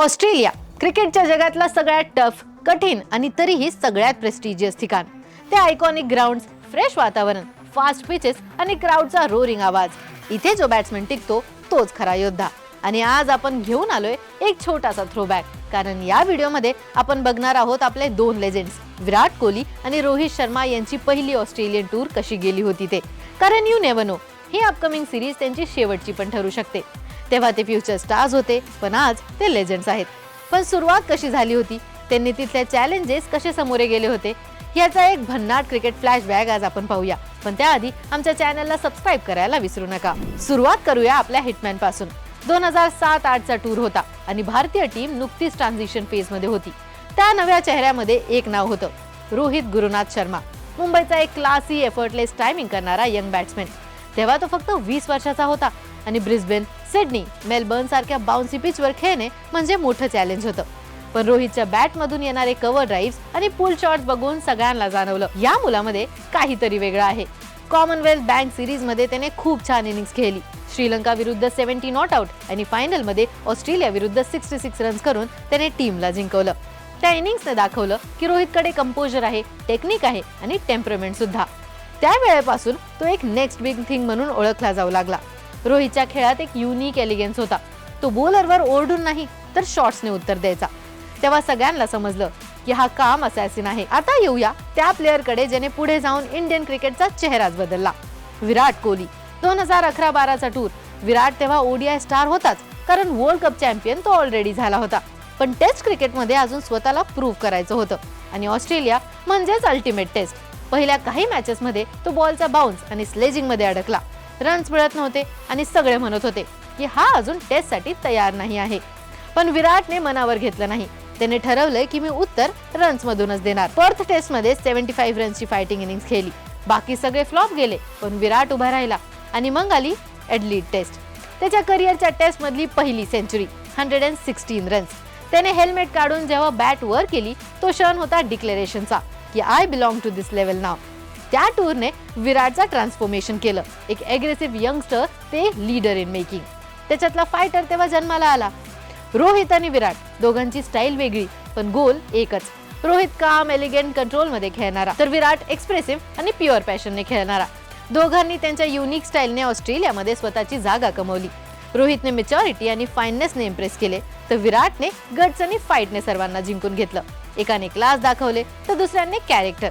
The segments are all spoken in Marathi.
ऑस्ट्रेलिया क्रिकेटच्या जगातला सगळ्यात टफ कठीण आणि तरीही सगळ्यात प्रेस्टिजियस ठिकाण. ते आयकॉनिक ग्राउंड फ्रेश वातावरण फास्ट पिचेस आणि क्राऊडचा रोरिंग आवाज. इथे जो बॅट्समॅन टिकतो तोच खरा योद्धा. आणि आज आपण घेऊन आलोय एक छोटासा थ्रोबॅक कारण या व्हिडिओमध्ये आपण बघणार आहोत आपले दोन लेजेंड्स विराट कोहली आणि रोहित शर्मा यांची पहिली ऑस्ट्रेलियन टूर कशी गेली होती ते. कारण यू नेव्हर नो ही अपकमिंग सिरीज त्यांची शेवटची पण ठरू शकते. तेव्हा ते फ्युचर स्टार्स होते. पण आज ते लेजंड्स आहेत. पण सुरुवात कशी झाली होती? त्यांनी तिथल्या चॅलेंजेस कसे समोरे गेले होते? याचा एक भन्नाट क्रिकेट फ्लॅशबॅक आज आपण पाहूया. पण त्याआधी आमच्या चॅनलला सबस्क्राईब करायला विसरू नका. सुरुवात करूया आपल्या हिटमॅनपासून. दोन हजार सात आठचा टूर होता आणि भारतीय टीम नुकतीच ट्रान्झिशन फेजमध्ये होती. त्या नव्या चेहऱ्यामध्ये एक नाव होतं. रोहित गुरुनाथ शर्मा. मुंबईचा एक क्लासी एफर्टलेस टायमिंग करणारा यंग बॅट्समॅन तेव्हा तो फक्त वीस वर्षाचा होता. आणि ब्रिस्बेन सिडनी मेलबर्न सारख्या बाउन्सी पिचवर खेळणे म्हणजे मोठं चॅलेंज होतं. पण रोहितच्या बॅटमधून येणारे कव्हर ड्राईव्ह आणि पुल शॉट बघून सगळ्यांना जाणवलं या मुलामध्ये काहीतरी वेगळं आहे. कॉमनवेल्थ बँक सिरीजमध्ये त्याने खूप छान इनिंग्स खेळली. श्रीलंका विरुद्ध सेव्हन्टी नॉट आउट आणि फायनलमध्ये ऑस्ट्रेलिया विरुद्ध सिक्स्टी सिक्स रन्स करून त्याने टीमला जिंकवलं. त्या इनिंग्सने दाखवलं की रोहितकडे कंपोजर आहे टेक्निक आहे आणि टेम्परमेंट सुद्धा. त्या वेळेपासून तो एक नेक्स्ट बिग थिंग म्हणून ओळखला जाऊ लागला. रोहितच्या खेळात एक युनिक एलिगन्स होता. तो बॉलरवर ओरडून नाही तर शॉट्सने उत्तर द्यायचा. तेव्हा सगळ्यांना समजलं की हा काम असॅसिन आहे. आता येऊया त्या प्लेअरकडे ज्याने पुढे जाऊन इंडियन क्रिकेटचा चेहराच बदलला. विराट कोहली दोन हजार अकरा बाराचा टूर विराट तेव्हा ओडीआय स्टार होताच कारण वर्ल्ड कप चॅम्पियन तो ऑलरेडी झाला होता. पण टेस्ट क्रिकेटमध्ये अजून स्वतःला प्रूव्ह करायचं होतं. आणि ऑस्ट्रेलिया म्हणजेच अल्टिमेट टेस्ट पहिल्या काही मॅचेसमध्ये तो बॉलचा बाउन्स आणि स्लेजिंगमध्ये अडकला. रन्स मिळत नव्हते आणि सगळे म्हणत होते की हा अजून टेस्टसाठी तयार नाही आहे. पण विराटने मनावर घेतलं नाही. त्याने ठरवलंय की मी उत्तर रन्स मधूनच देणार. पर्थ टेस्टमध्ये सेव्हन्टी फाईव्ह रन्सची फायटिंग इनिंग्स खेळली. बाकी सगळे फ्लॉप गेले पण विराट उभा राहिला आणि मग आली एडलीड टेस्ट त्याच्या करिअरच्या टेस्ट मधली पहिली century hundred and sixteen runs त्याने हेल्मेट काढून जेव्हा बॅट वर केली तो क्षण होता डिक्लेरेशनचा की I belong to this level नाव त्या टूरने विराटचा ट्रान्सफॉर्मेशन केलं. एक एग्रेसिव्ह यंगस्टर ते लीडर इन मेकिंग त्याच्यातला फायटर तेव्हा जन्माला आला. रोहित आणि विराट दोघांची स्टाईल वेगळी पण गोल एकच. रोहित काम एलिगंट कंट्रोलमध्ये खेळणारा तर विराट एक्सप्रेसिव्ह आणि प्युअर पॅशनने खेळणारा. दोघांनी त्यांच्या युनिक स्टाईलने ऑस्ट्रेलियामध्ये स्वतःची जागा कमवली. रोहितने मेच्युरिटी आणि फाईननेसने इम्प्रेस केले तर विराटने गट्स आणि फाईटने सर्वांना जिंकून घेतलं. एकाने क्लास दाखवले तर दुसऱ्याने कॅरेक्टर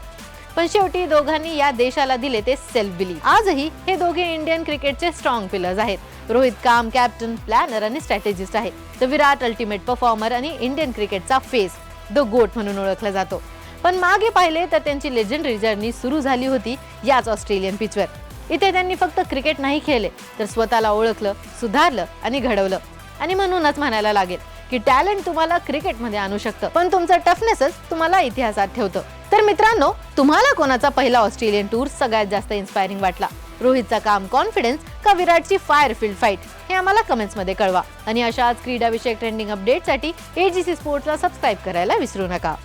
पण शेवटी दोघांनी या देशाला दिले ते सेल्फ बिलीव आजही हे दोघे इंडियन क्रिकेटचे स्ट्रॉंग पिलर्स आहेत. रोहित काम कॅप्टन प्लॅनर आणि स्ट्रॅटेजिस्ट आहे. तर विराट अल्टिमेट परफॉर्मर आणि इंडियन क्रिकेटचा फेस द गोट म्हणून ओळखला जातो. पण मागे पाहिले तर त्यांची लेजंडरी जर्नी सुरू झाली होती याच ऑस्ट्रेलियन पिचवर इथे त्यांनी फक्त क्रिकेट नाही खेळले तर स्वतःला ओळखलं सुधारलं आणि घडवलं. आणि म्हणूनच म्हणायला लागेल की टॅलेंट तुम्हाला क्रिकेटमध्ये आणू शकतं. पण तुमचं टफनेसच तुम्हाला इतिहासात ठेवतं. तर मित्रांनो तुम्हाला कोणाचा पहिला ऑस्ट्रेलियन टूर सगळ्यात जास्त इन्स्पायरिंग वाटला? रोहितचा काम कॉन्फिडन्स का विराटची फायर फील्ड फाईट हे आम्हाला कमेंट्समध्ये कळवा. आणि अशाच क्रीडाविषयक ट्रेंडिंग अपडेटसाठी एजीसी स्पोर्ट्सला सबस्क्राईब करायला विसरू नका.